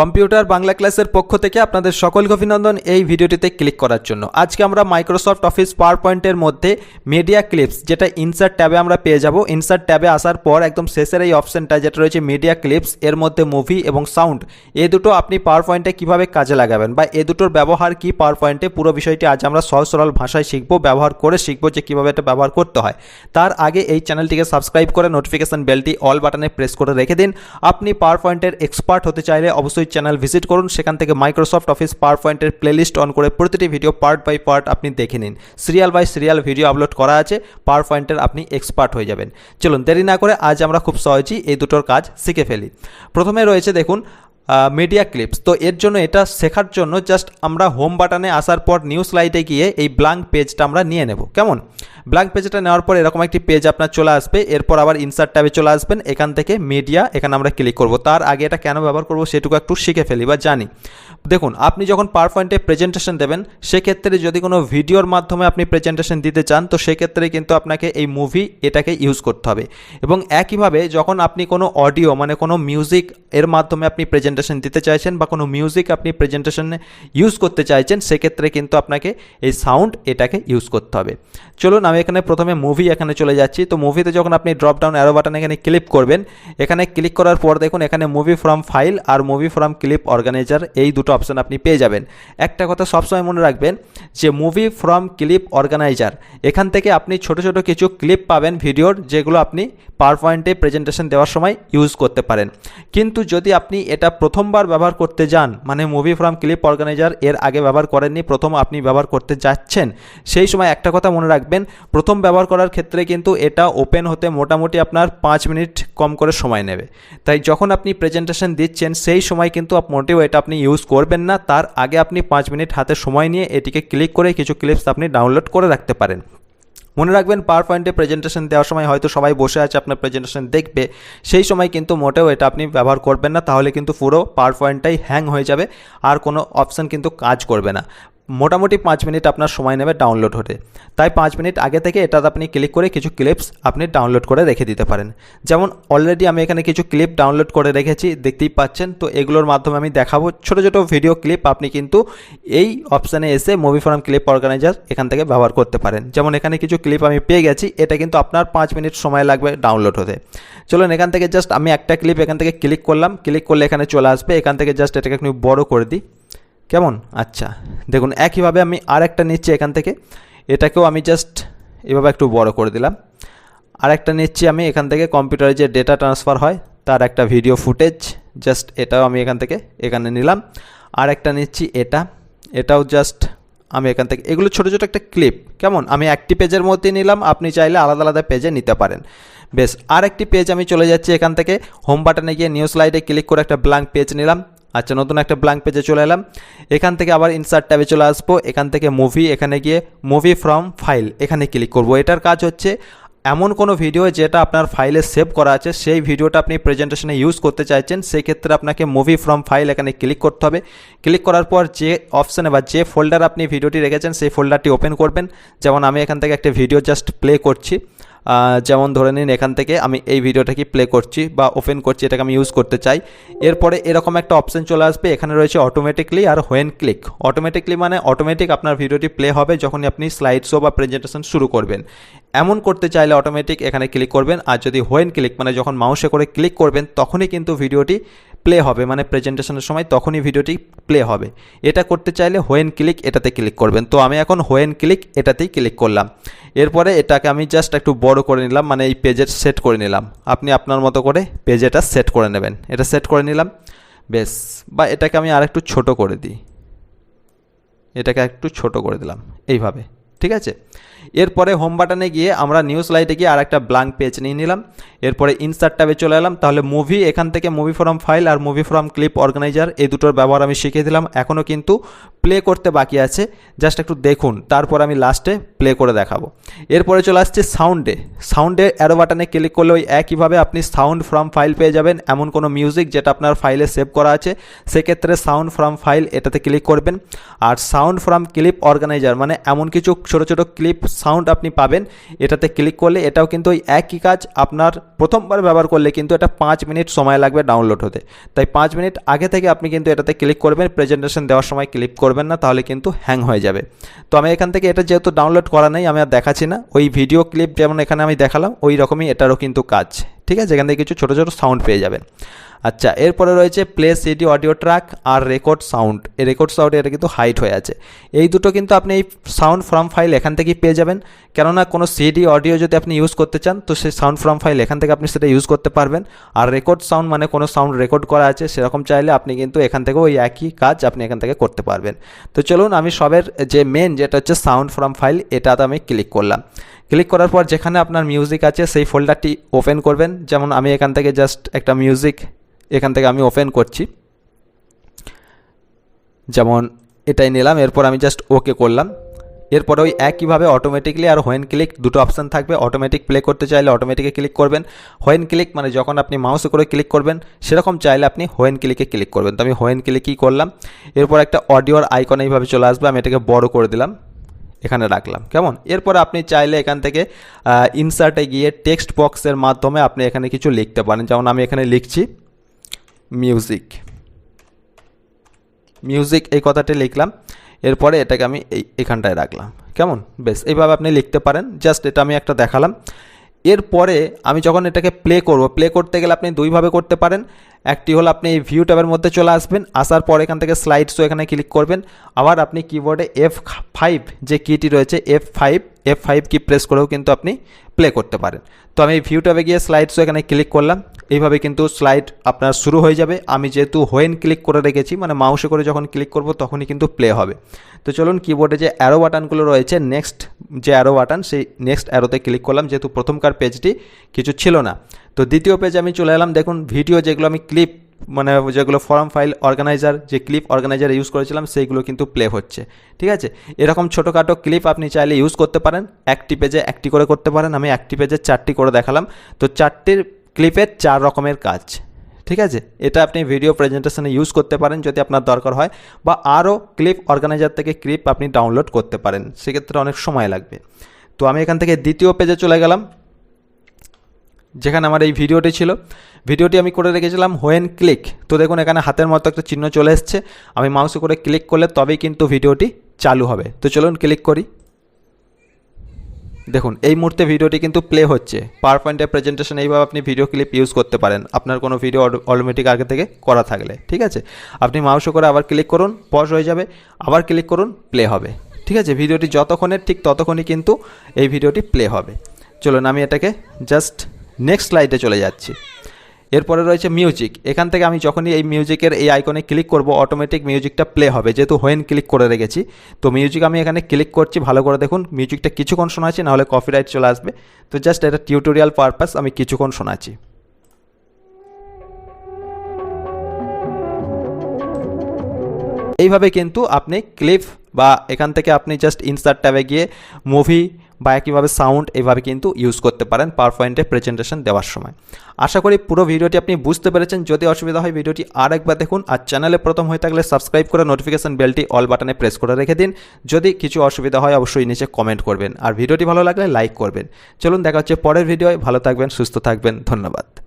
Computer Bangla ক্লাসের পক্ষ থেকে আপনাদের সকলকে অভিনন্দন এই ভিডিওটিতে ক্লিক করার জন্য। আজকে আমরা মাইক্রোসফট অফিস পাওয়ার পয়েন্টের মধ্যে মিডিয়া ক্লিপস যেটা ইনসার্ট ট্যাবে আমরা পেয়ে যাব। ইনসার্ট ট্যাবে আসার পর একদম শেষের এই অপশনটা যেটা রয়েছে মিডিয়া ক্লিপস এর মধ্যে মুভি এবং সাউন্ড এ দুটো আপনি পাওয়ার পয়েন্টে কীভাবে কাজে লাগাবেন বা এ দুটোর ব্যবহার কি পাওয়ার পয়েন্টে পুরো বিষয়টি আজ আমরা সহজ সরল ভাষায় শিখব, ব্যবহার করে শিখব যে কীভাবে এটা ব্যবহার করতে হয়। তার আগে এই চ্যানেলটিকে সাবস্ক্রাইব করে নোটিফিকেশান বেলটি অল বাটনে প্রেস করে রেখে দিন। আপনি পাওয়ার পয়েন্টের এক্সপার্ট হতে চাইলে অবশ্যই চ্যানেল ভিজিট করুন, সেখান থেকে মাইক্রোসফট অফিস পাওয়ার পয়েন্টের প্লেলিস্ট অন করে প্রতিটি ভিডিও পার্ট বাই পার্ট আপনি দেখে নিন। Serial by serial video upload করা আছে পাওয়ার পয়েন্টের আপনি এক্সপার্ট হয়ে যাবেন। চলুন, দেরি না করে আজ আমরা খুব সহজেই এই দুটোর কাজ শিখে ফেলি। প্রথমে রয়েছে দেখুন মিডিয়া ক্লিপস তো এর জন্য এটা শেখার জন্য জাস্ট আমরা হোম বাটনে আসার পর নিউ স্লাইডে গিয়ে এই ব্ল্যাঙ্ক পেজটা আমরা নিয়ে নেব। কেমন? ব্ল্যাঙ্ক পেজটা নেওয়ার পর এরকম একটি পেজ আপনার চলে আসবে। এরপর আবার ইনসার্ট ট্যাবে চলে আসবেন। এখান থেকে মিডিয়া এখানে আমরা ক্লিক করব। তার আগে এটা কেন ব্যবহার করব সেটুকু একটু শিখে ফেলি বা জানি। দেখুন, আপনি যখন পাওয়ার পয়েন্টে প্রেজেন্টেশন দেবেন, সেক্ষেত্রে যদি কোনো ভিডিওর মাধ্যমে আপনি প্রেজেন্টেশন দিতে চান, তো সেক্ষেত্রে কিন্তু আপনাকে এই মুভি এটাকে ইউজ করতে হবে। এবং একইভাবে যখন আপনি কোনো অডিও মানে কোনো মিউজিক এর মাধ্যমে আপনি প্রেজেন্টেশন দিতে চাইছেন বা কোনো মিউজিক আপনি প্রেজেন্টেশনে ইউজ করতে চাইছেন, সেক্ষেত্রে কিন্তু আপনাকে এই সাউন্ড এটাকে ইউজ করতে হবে। চলুন, আমি এখানে প্রথমে মুভি এখানে চলে যাচ্ছি। তো মুভিতে যখন আপনি ড্রপ ডাউন অ্যারো বাটন এখানে ক্লিক করবেন, এখানে ক্লিক করার পর দেখুন, এখানে মুভি ফ্রম ফাইল আর মুভি ফ্রম ক্লিপ অর্গানাইজার এই দুটো অপশন আপনি পেয়ে যাবেন। একটা কথা সবসময় মনে রাখবেন যে মুভি ফ্রম ক্লিপ অর্গানাইজার এখান থেকে আপনি ছোট ছোট কিছু ক্লিপ পাবেন ভিডিওর যেগুলো আপনি পাওয়ার পয়েন্টে প্রেজেন্টেশন দেওয়ার সময় ইউজ করতে পারেন। কিন্তু যদি আপনি এটা প্রথমবার ব্যবহার করতে যান মানে মুভি ফ্রম ক্লিপ অর্গানাইজার এর আগে ব্যবহার করেননি, প্রথম আপনি ব্যবহার করতে যাচ্ছেন। সেই সময় একটা কথা মনে রাখবেন, প্রথম ব্যবহার করার ক্ষেত্রে কিন্তু এটা ওপেন হতে মোটামুটি আপনার পাঁচ মিনিট কম করে সময় নেবে। তাই যখন আপনি প্রেজেন্টেশন দিচ্ছেন, সেই সময় কিন্তু মোটেও এটা আপনি ইউজ করবেন না। তার আগে আপনি পাঁচ মিনিট হাতে সময় নিয়ে এটিকে ক্লিক করে কিছু ক্লিপস আপনি ডাউনলোড করে রাখতে পারেন। মনে রাখবেন পাওয়ার পয়েন্টে প্রেজেন্টেশন দেওয়ার সময় হয়তো সবাই বসে আছে, আপনার প্রেজেন্টেশন দেখবে। সেই সময় কিন্তু মোটেও এটা আপনি ব্যবহার করবেন না, তাহলে কিন্তু পুরো পাওয়ার পয়েন্টটাই হ্যাং হয়ে যাবে, আর কোনো অপশান কিন্তু কাজ করবে না। মোটামুটি পাঁচ মিনিট আপনার সময় নেবে ডাউনলোড হতে। তাই পাঁচ মিনিট আগে থেকে এটাতে আপনি ক্লিক করে কিছু ক্লিপস আপনি ডাউনলোড করে রেখে দিতে পারেন। যেমন অলরেডি আমি এখানে কিছু ক্লিপ ডাউনলোড করে রেখেছি, দেখতেই পাচ্ছেন। তো এগুলোর মাধ্যমে আমি দেখাবো ছোটো ছোটো ভিডিও ক্লিপ আপনি কিন্তু এই অপশানে এসে মুভি ফর্ম ক্লিপ অর্গানাইজার এখান থেকে ব্যবহার করতে পারেন। যেমন এখানে কিছু ক্লিপ আমি পেয়ে গেছি, এটা কিন্তু আপনার পাঁচ মিনিট সময় লাগবে ডাউনলোড হতে। চলুন এখান থেকে জাস্ট আমি একটা ক্লিপ এখান থেকে ক্লিক করলাম। ক্লিক করলে এখানে চলে আসবে। এখান থেকে জাস্ট এটাকে একটু বড় করে দিই। কেমন? আচ্ছা দেখুন, একইভাবে আমি আর একটা নিচ্ছি এখান থেকে। এটাকেও আমি জাস্ট এভাবে একটু বড় করে দিলাম। আর একটা নিচ্ছি আমি এখান থেকে কম্পিউটারে যে ডেটা ট্রান্সফার হয়, তার একটা ভিডিও ফুটেজ জাস্ট এটাও আমি এখান থেকে এখানে নিলাম। আর একটা নিচ্ছি এটা, এটাও জাস্ট আমি এখান থেকে। এগুলো ছোটো ছোটো একটা ক্লিপ কেমন? আমি একটি পেজের মধ্যে নিলাম, আপনি চাইলে আলাদা আলাদা পেজে নিতে পারেন। বেশ আর একটি পেজ আমি চলে যাচ্ছি এখান থেকে। হোম বাটনে গিয়ে নিউজ স্লাইডে ক্লিক করে একটা ব্ল্যাঙ্ক পেজ নিলাম। আচ্ছা নতুন একটা ব্ল্যাঙ্ক পেজে চলে এলাম। এখান থেকে আবার ইনসার্ট ট্যাবে চলে আসব। এখান থেকে মুভি এখানে গিয়ে মুভি ফ্রম ফাইল এখানে ক্লিক করব। এটার কাজ হচ্ছে, এমন কোনো ভিডিও যেটা আপনার ফাইলে সেভ করা আছে, সেই ভিডিওটা আপনি প্রেজেন্টেশনে ইউজ করতে চাইছেন, সেই ক্ষেত্রে আপনাকে মুভি ফ্রম ফাইল এখানে ক্লিক করতে হবে। ক্লিক করার পর যে অপশানে বা যে ফোল্ডার আপনি ভিডিওটি রেখেছেন, সেই ফোল্ডারটি ওপেন করবেন। যেমন আমি এখান থেকে একটা ভিডিও জাস্ট প্লে করছি। যেমন ধরে নিন এখান থেকে আমি এই ভিডিওটাকে প্লে করছি বা ওপেন করছি, এটাকে আমি ইউজ করতে চাই। এরপরে এরকম একটা অপশন চলে আসবে, এখানে রয়েছে অটোমেটিকলি আর হোয়েন ক্লিক অটোমেটিকলি মানে অটোমেটিক আপনার ভিডিওটি প্লে হবে যখনই আপনি স্লাইড শো বা প্রেজেন্টেশন শুরু করবেন। এমন করতে চাইলে অটোমেটিক এখানে ক্লিক করবেন, আর যদি হোয়েন ক্লিক মানে যখন মাউসে করে ক্লিক করবেন, তখনই কিন্তু ভিডিওটি প্লে হবে মানে প্রেজেন্টেশনের সময় তখনই ভিডিওটি প্লে হবে। এটা করতে চাইলে হোয়েন ক্লিক এটাতে ক্লিক করবেন। তো আমি এখন হোয়েন ক্লিক এটাতেই ক্লিক করলাম। এরপরে এটাকে আমি জাস্ট একটু বড় করে নিলাম মানে এই পেজের সেট করে নিলাম। আপনি আপনার মতো করে পেজ এটা সেট করে নেবেন। এটা সেট করে নিলাম বেশ বা এটাকে আমি আর একটু ছোটো করে দিই। এটাকে একটু ছোট করে দিলাম, এইভাবে। ঠিক আছে? এরপরে হোম বাটনে গিয়ে আমরা নিউজ লাইটে গিয়ে আর একটা ব্ল্যাঙ্ক পেজ নিয়ে নিলাম। এরপরে ইনসার্ট ট্যাবে চলে এলাম। তাহলে মুভি এখান থেকে মুভি ফ্রম ফাইল আর মুভি ফ্রম ক্লিপ অর্গানাইজার এই দুটোর ব্যবহার আমি শিখিয়ে দিলাম। এখনও কিন্তু প্লে করতে বাকি আছে। জাস্ট একটু দেখুন, তারপর আমি লাস্টে প্লে করে দেখাবো। এরপরে চলে আসছে সাউন্ডে সাউন্ডে অ্যারো বাটনে ক্লিক করলে ওই একইভাবে আপনি সাউন্ড ফ্রম ফাইল পেয়ে যাবেন। এমন কোনো মিউজিক যেটা আপনার ফাইলে সেভ করা আছে, সেক্ষেত্রে সাউন্ড ফ্রম ফাইল এটাতে ক্লিক করবেন। আর সাউন্ড ফ্রম ক্লিপ অর্গানাইজার মানে এমন কিছু ছোটো ছোটো ক্লিপ সাউন্ড আপনি পাবেন। এটাতে ক্লিক করলে এটাও কিন্তু ওই একই কাজ আপনার প্রথমবার ব্যবহার করলে কিন্তু এটা পাঁচ মিনিট সময় লাগবে ডাউনলোড হতে। তাই পাঁচ মিনিট আগে থেকে আপনি কিন্তু এটাতে ক্লিক করবেন। প্রেজেন্টেশন দেওয়ার সময় ক্লিক করবেন। না, তাহলে কিন্তু হ্যাং হয়ে যাবে। তো আমি এখান থেকে এটা যেহেতু ডাউনলোড করা নেই, আমি আর দেখাচ্ছি না। ওই ভিডিও ক্লিপ যেমন এখানে আমি দেখালাম, ওই রকমই এটারও কিন্তু কাজ। ঠিক আছে? এখান থেকে কিছু ছোটো ছোটো সাউন্ড পেয়ে যাবেন। আচ্ছা এরপরে রয়েছে প্লে সিডি অডিও ট্র্যাক আর রেকর্ড সাউন্ড এই রেকর্ড সাউন্ড এটা কিন্তু হাইট হয়ে আছে। এই দুটো কিন্তু আপনি এই সাউন্ড ফ্রম ফাইল এখান থেকেই পেয়ে যাবেন। কেননা কোনো সিডি অডিও যদি আপনি ইউজ করতে চান, তো সেই সাউন্ড ফ্রম ফাইল এখান থেকে আপনি সেটা ইউজ করতে পারবেন। আর রেকর্ড সাউন্ড মানে কোনো সাউন্ড রেকর্ড করা আছে, সেরকম চাইলে আপনি কিন্তু এখান থেকে ওই একই কাজ আপনি এখান থেকে করতে পারবেন। তো চলুন, আমি সবের যে মেন যেটা হচ্ছে সাউন্ড ফ্রম ফাইল এটাতে আমি ক্লিক করলাম। ক্লিক করার পর যেখানে আপনার মিউজিক আছে, সেই ফোল্ডারটি ওপেন করবেন। যেমন আমি এখান থেকে জাস্ট একটা মিউজিক এখান থেকে আমি ওপেন করছি। যেমন এটাই নিলাম, এরপর আমি জাস্ট ওকে করলাম। এরপরে ওই একইভাবে অটোমেটিকলি আর হোয়েন ক্লিক দুটো অপশান থাকবে। অটোমেটিক প্লে করতে চাইলে অটোমেটিকে ক্লিক করবেন। হোয়েন ক্লিক মানে যখন আপনি মাউসে করে ক্লিক করবেন, সেরকম চাইলে আপনি হোয়েন ক্লিকে ক্লিক করবেন। তো আমি হোয়েন ক্লিকই করলাম। এরপর একটা অডিওর আইকন এইভাবে চলে আসবে। আমি এটাকে বড় করে দিলাম। এখানে রাখলাম। কেমন? এরপর আপনি চাইলে এখান থেকে ইনসার্টে গিয়ে টেক্সট বক্সের মাধ্যমে আপনি এখানে কিছু লিখতে পারেন। যেমন আমি এখানে লিখছি মিউজিক মিউজিক এই কথাটি লিখলাম। এরপরে এটাকে আমি এই, এখানটায় রাখলাম। কেমন? বেশ, এইভাবে আপনি লিখতে পারেন। জাস্ট এটা আমি একটা দেখালাম। এরপরে আমি যখন এটাকে প্লে করব প্লে করতে গেলে আপনি দুইভাবে করতে পারেন। একটি হলো আপনি ভিউ ট্যাবের মধ্যে চলে আসবেন, আসার পর এখান থেকে স্লাইড শো এখানে ক্লিক করবেন। আবার আপনি কিবোর্ডে এফ ফাইভ যে কিটি রয়েছে F five F five key press করেও কিন্তু আপনি প্লে করতে পারেন। তো আমি ভিউ ট্যাবে গিয়ে স্লাইড শো এখানে ক্লিক করলাম। এইভাবে কিন্তু স্লাইড আপনার শুরু হয়ে যাবে। আমি যেহেতু হোয়েন ক্লিক করে রেখেছি মানে মাউসে করে যখন ক্লিক করব তখনই কিন্তু প্লে হবে। তো চলুন কিবোর্ডে যে অ্যারো বাটনগুলো রয়েছে নেক্সট যে অ্যারো বাটন সেই নেক্সট অ্যারোতে ক্লিক করলাম। যেহেতু প্রথমকার পেজটি কিছু ছিল না। তো দ্বিতীয় পেজে আমি চলে এলাম। দেখুন ভিডিও যেগুলো আমি ক্লিপ মানে যেগুলো ফর্ম ফাইল অর্গানাইজার যে ক্লিপ অর্গানাইজার ইউজ করেছিলাম, সেইগুলো কিন্তু প্লে হচ্ছে। ঠিক আছে? এরকম ছোটোখাটো ক্লিপ আপনি চাইলে ইউজ করতে পারেন। একটি পেজে একটি করে করতে পারেন। আমি একটি পেজে চারটি করে দেখালাম। তো চারটির ক্লিপের চার রকমের কাজ। ঠিক আছে? এটা আপনি ভিডিও প্রেজেন্টেশনে ইউজ করতে পারেন যদি আপনার দরকার হয়, বা আরও ক্লিপ অর্গানাইজার থেকে ক্লিপ আপনি ডাউনলোড করতে পারেন। সেক্ষেত্রে অনেক সময় লাগবে। তো আমি এখান থেকে দ্বিতীয় পেজে চলে গেলাম। যেখানে আমার এই ভিডিওটি ছিল। ভিডিওটি আমি করে রেখেছিলাম হোয়েন ক্লিক তো দেখুন, এখানে হাতের মতো একটা চিহ্ন চলে এসছে। আমি মাউসে করে ক্লিক করলে তবেই কিন্তু ভিডিওটি চালু হবে। তো চলুন ক্লিক করি। দেখুন, এই মুহূর্তে ভিডিওটি কিন্তু প্লে হচ্ছে। পাওয়ার পয়েন্টের প্রেজেন্টেশন এইভাবে আপনি ভিডিও ক্লিপ ইউজ করতে পারেন। আপনার কোনো ভিডিও অটোমেটিক আগে থেকে করা থাকলে, ঠিক আছে? আপনি মাউসে করে আবার ক্লিক করুন পজ হয়ে যাবে। আবার ক্লিক করুন প্লে হবে। ঠিক আছে? ভিডিওটি যতক্ষণের ঠিক ততক্ষণই কিন্তু এই ভিডিওটি প্লে হবে। চলুন, আমি এটাকে জাস্ট নেক্সট স্লাইডে চলে যাচ্ছি। এরপরে রয়েছে মিউজিক এখান থেকে আমি যখনই এই মিউজিকের এই আইকনে ক্লিক করব অটোমেটিক মিউজিকটা প্লে হবে। যেহেতু হোয়েন ক্লিক করে রেখেছি, তো মিউজিক আমি এখানে ক্লিক করছি, ভালো করে দেখুন। মিউজিকটা কিছুক্ষণ শোনাচ্ছি, নাহলে কপিরাইট চলে আসবে। তো জাস্ট এটা টিউটোরিয়াল পারপাস আমি কিছুক্ষণ শোনাচ্ছি। এইভাবে কিন্তু আপনি ক্লিপ বা এখান থেকে আপনি জাস্ট ইনসার্ট ট্যাবে গিয়ে মুভি বা একইভাবে সাউন্ড এভাবে কিন্তু ইউজ করতে পারেন পাওয়ার পয়েন্টে প্রেজেন্টেশন দেওয়ার সময়। আশা করি পুরো ভিডিওটি আপনি বুঝতে পেরেছেন। যদি অসুবিধা হয় ভিডিওটি আর একবার দেখুন আর চ্যানেলে প্রথম হয়ে থাকলে সাবস্ক্রাইব করে নোটিফিকেশন বেলটি অল বাটনে প্রেস করে রেখে দিন। যদি কিছু অসুবিধা হয় অবশ্যই নিচে কমেন্ট করবেন। আর ভিডিওটি ভালো লাগলে লাইক করবেন। চলুন দেখা হচ্ছে পরের ভিডিওয়। ভালো থাকবেন, সুস্থ থাকবেন। ধন্যবাদ।